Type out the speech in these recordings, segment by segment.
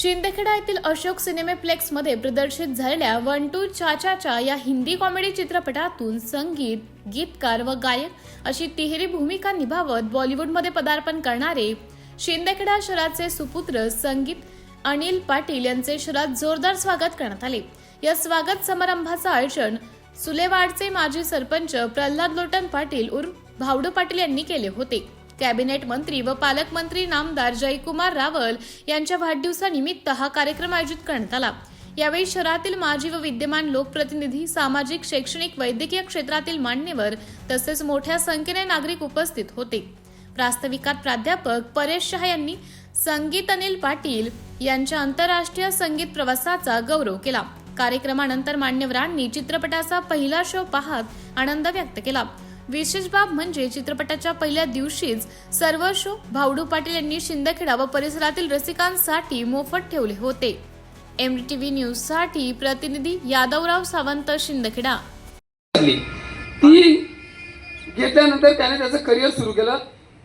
शिंदखेडा येथील अशोक सिनेमेप्लेक्समध्ये प्रदर्शित झालेल्या वन टू चाचाच्या या हिंदी कॉमेडी चित्रपटातून संगीत गीतकार व गायक अशी तिहेरी भूमिका निभावत बॉलिवूडमध्ये पदार्पण करणारे शिंदखेडा शहराचे सुपुत्र संगीत अनिल पाटील यांचे शहरात जोरदार स्वागत करण्यात आले. या स्वागत समारंभाचं आयोजन सुलेवाडचे माजी सरपंच प्रल्हाद लोटन पाटील उर्फ भावडू पाटील यांनी केले होते. कॅबिनेट मंत्री व पालकमंत्री नामदार जयकुमार रावल यांच्या वाढदिवसानिमित्त हा कार्यक्रम आयोजित करण्यात आला. यावेळी शहरातील माजी व विद्यमान लोकप्रतिनिधी सामाजिक शैक्षणिक वैद्यकीय क्षेत्रातील मान्यवर तसेच मोठ्या संख्येने नागरिक उपस्थित होते. प्रास्ताविकात प्राध्यापक परेश शहा यांनी संगीत अनिल पाटील यांच्या आंतरराष्ट्रीय संगीत प्रवासाचा गौरव केला. कार्यक्रमानंतर मान्यवरांनी चित्रपटाचा पहिला शो पाहत आनंद व्यक्त केला. विशेष बाब म्हणजे चित्रपटाच्या पहिल्या दिवशीच सर्व शो भावडू पाटील यांनी शिंदखेडा व परिसरातील रसिकांसाठी मोफत ठेवले होते. एम टी व्ही न्यूजसाठी प्रतिनिधी यादवराव सावंत शिंदखेडा. ती घेतल्यानंतर त्याने त्याचं करिअर सुरू केलं.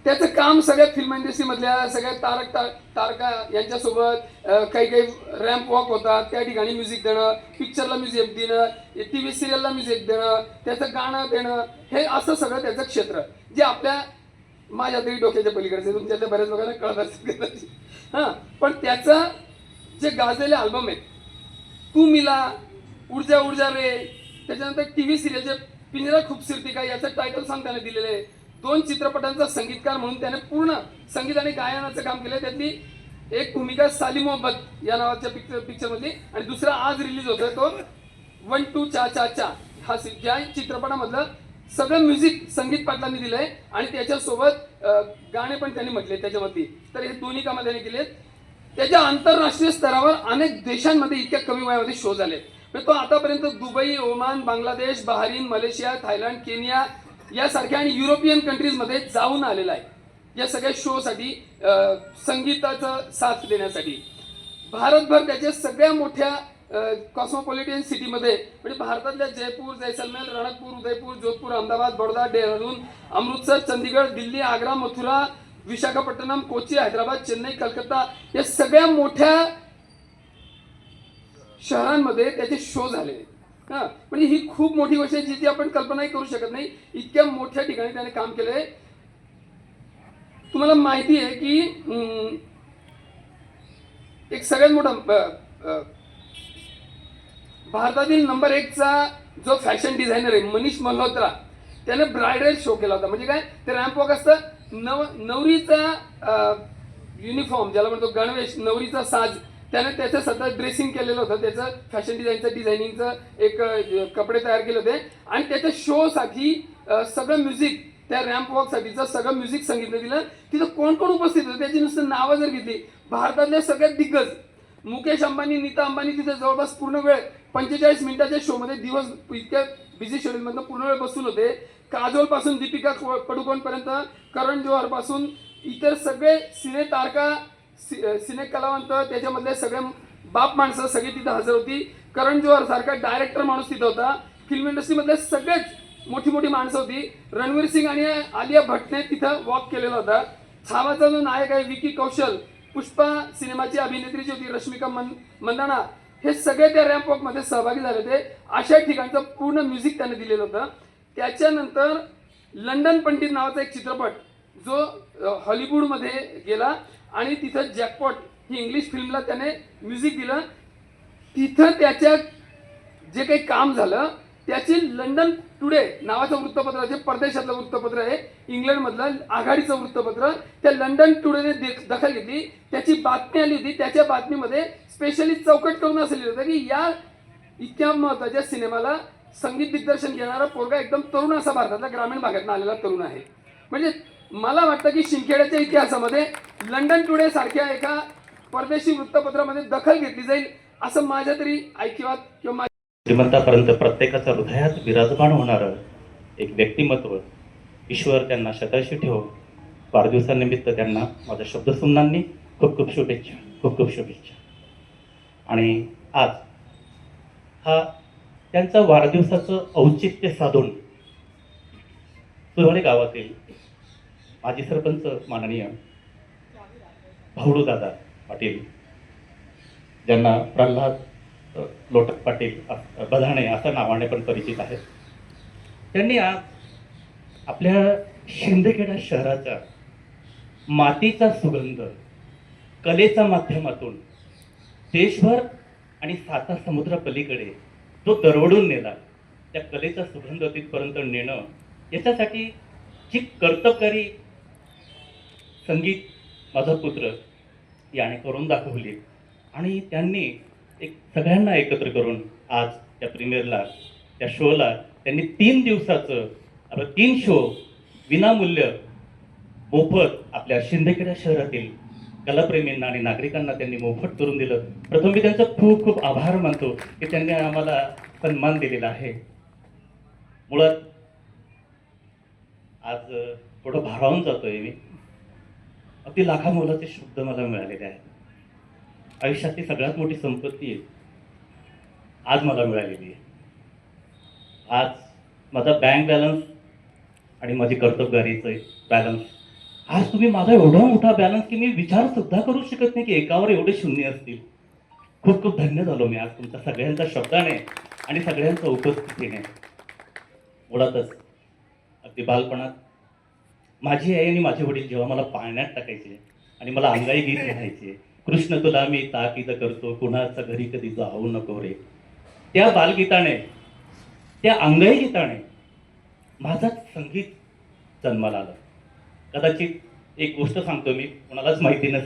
त्याचं काम सगळ्या फिल्म इंडस्ट्रीमधल्या सगळ्या तारक ता- तारका यांच्यासोबत काही काही रॅम्प वॉक होतात त्या ठिकाणी म्युझिक देणं पिक्चरला म्युझिक देणं टी व्ही सिरियलला म्युझिक देणं त्याचं गाणं देणं हे असं सगळं त्याचं क्षेत्र. जे आपल्या माझ्या तरी डोक्याच्या पलीकडचे तुमच्यातल्या बऱ्याच लोकांना कळत असेल हां पण त्याचं जे गाजलेले अल्बम आहेत तू मिला ऊर्जा ऊर्जा रे त्याच्यानंतर टी व्ही सिरियलचे पिंजरा खूपसिरती का याचं टायटल सांगताना दिलेलं आहे. दोन चित्रपटांचा संगीतकार म्हणून त्याने पूर्ण संगीत आणि गायनाचं काम केलं त्यातली एक भूमिका साली मोहब्बत या नावाच्या पिक्चर पिक्चरमधली आणि दुसरा आज रिलीज होतोय तो वन टू चा चा चा. हा ज्या चित्रपटामधलं सगळं म्युझिक संगीत पाटलांनी दिलंय आणि त्याच्यासोबत गाणे पण त्यांनी म्हटले त्याच्यावरती. तर हे दोन्ही कामं त्यांनी केलेत. त्याच्या आंतरराष्ट्रीय स्तरावर अनेक देशांमध्ये इतक्या कमी वयामध्ये शो झाले म्हणजे तो आतापर्यंत Dubai Oman Bangladesh Bahrain Malaysia Thailand Kenya यासारख्या आणि युरोपियन कंट्रीजमध्ये जाऊन आलेला आहे. या सगळ्या शोसाठी संगीताचं साथ देण्यासाठी. भारतभर त्याच्या सगळ्या मोठ्या कॉस्मोपॉलिटन सिटीमध्ये म्हणजे भारतातल्या जयपूर जैसलमेर रणकपूर उदयपूर जोधपूर अहमदाबाद बडोदा डेहराडून अमृतसर चंदीगड दिल्ली आग्रा मथुरा विशाखापट्टणम कोची हैदराबाद चेन्नई कलकत्ता या सगळ्या मोठ्या शहरांमध्ये त्याचे शो झाले हा म्हणजे ही खूप मोठी गोष्ट आहे जिची आपण कल्पनाही करू शकत नाही. इतक्या मोठ्या ठिकाणी त्याने काम केलंय. तुम्हाला माहिती आहे की एक सगळ्यात मोठा भारतातील नंबर एकचा जो फॅशन डिझायनर आहे मनीष मल्होत्रा त्याने ब्रायडल शो केला होता. म्हणजे काय? ते रॅम्प वॉक असतं नव नवरीचा युनिफॉर्म ज्याला म्हणतो गणवेश नवरीचा साज त्याने त्याचं सतत ड्रेसिंग केलेलं होतं. त्याचं फॅशन डिझाईनचं डिझायनिंगचं एक कपडे तयार केले होते. आणि त्याच्या शोसाठी सगळं म्युझिक त्या रॅम्प वॉकसाठीचं सगळं म्युझिक सांगितलं दिलं तिथं कोण कोण उपस्थित होतं? त्याची नुसतं नावं जर घेतली भारतातल्या सगळ्यात दिग्गज मुकेश अंबानी नीता अंबानी तिथे जवळपास पूर्ण वेळ पंचेचाळीस मिनिटाच्या शोमध्ये दिवस इतक्या बिझी शेड्यूलमधनं पूर्ण वेळ बसून होते. काजोलपासून दीपिका पडुकोनपर्यंत करण जोहरपासून इतर सगळे सिने तारका सि- सिने कलावंत त्याच्यामधले सगळे बाप माणसं सगळी तिथं हजर होती. करण जोहर सारखा डायरेक्टर माणूस तिथं होता. फिल्म इंडस्ट्रीमधले सगळेच मोठी मोठी माणसं होती. रणवीर सिंग आणि आलिया भट्टने तिथं वॉक केलेला होता. छावाचा जो नायक आहे विकी कौशल पुष्पा सिनेमाची अभिनेत्री जी होती रश्मिका मन मंदाना हे सगळे त्या रॅम्प वॉकमध्ये सहभागी झाले होते. अशा ठिकाणचं पूर्ण म्युझिक त्याने दिलेलं होतं. त्याच्यानंतर लंडन पंडित नावाचा एक चित्रपट जो हॉलिवूडमध्ये गेला. आणि तिथं जॅकपॉट ही इंग्लिश फिल्मला त्याने म्युझिक दिलं. तिथं त्याच्या जे काही काम झालं त्याची लंडन टुडे नावाचं वृत्तपत्र जे परदेशातलं वृत्तपत्र आहे इंग्लंडमधलं आघाडीचं वृत्तपत्र त्या लंडन टुडेने दखल घेतली. त्याची बातमी आली होती. त्याच्या बातमीमध्ये स्पेशली चौकट करून असं लिहिलं होतं की या इतक्या महत्त्वाच्या सिनेमाला संगीत दिग्दर्शन घेणारा पोरगा एकदम तरुण असा भारतातला ग्रामीण भागातून आलेला तरुण आहे. म्हणजे मला वाटतं की शिंदखेड्याच्या इतिहासामध्ये लंडन टुडे सारख्या एका परदेशी वृत्तपत्रामध्ये दखल घेतली जाईल असं माझ्या तरी ऐकिवात किंवा माझ्या श्रीमंतापर्यंत प्रत्येकाच्या हृदयात विराजमान होणारं एक व्यक्तिमत्व ईश्वर त्यांना शताशी ठेव वाढदिवसानिमित्त त्यांना माझ्या शब्दसुमनांनी खूप खूप शुभेच्छा खूप खूप शुभेच्छा. आणि आज हा त्यांचा वाढदिवसाचं औचित्य साधून सुधाणे गावातील माजी सरपंच माननीय भाऊडू दादा पाटील ज्यांना प्रल्हाद लोटक पाटील बधाणे असं नावाने पण परिचित आहेत. त्यांनी आज आपल्या शिंदखेडा शहराचा मातीचा सुगंध कलेच्या माध्यमातून देशभर आणि साता समुद्र पलीकडे जो दरवडून नेला त्या कलेचा सुगंध तिथपर्यंत नेणं याच्यासाठी जी कर्तबकारी संगीत माझा पुत्र याने करून दाखवली. आणि त्यांनी एक सगळ्यांना एकत्र करून आज त्या प्रीमियरला त्या शोला त्यांनी तीन दिवसाचं आपलं तीन शो विनामूल्य मोफत आपल्या शिंदखेडा शहरातील कलाप्रेमींना आणि नागरिकांना त्यांनी मोफत करून दिलं. प्रथम मी त्यांचा खूप खूप आभार मानतो की त्यांनी आम्हाला सन्मान दिलेला आहे. मुळात आज थोडं भारावून जातोय मी. अगदी लाखा मोलाचे शब्द मला मिळालेले आहेत. आयुष्यातली सगळ्यात मोठी संपत्ती आहे. आज मला मिळालेली आहे. आज माझा बँक बॅलन्स आणि माझी कर्तबगारीचं बॅलन्स आज तुम्ही माझा एवढा मोठा बॅलन्स की मी विचार सुद्धा करू शकत नाही की एकावर एवढे शून्य असतील. खूप खूप धन्य झालो मी आज तुमच्या सगळ्यांच्या शब्दाने आणि सगळ्यांच्या उपस्थितीने. मुळातच अगदी बालपणात माझी आई आणि माझे वडील जेव्हा मला पाळण्यात टाकायचे आणि मला अंगाई गीत म्हणायचे कृष्ण तुला मी ताकीद करतो कुणाचा घरी कधी जाऊ नको रे. त्या बालगीताने त्या अंगाई गीताने माझाच संगीत जन्माला आलं. कदाचित एक गोष्ट सांगतो मी कोणालाच माहिती नसेल.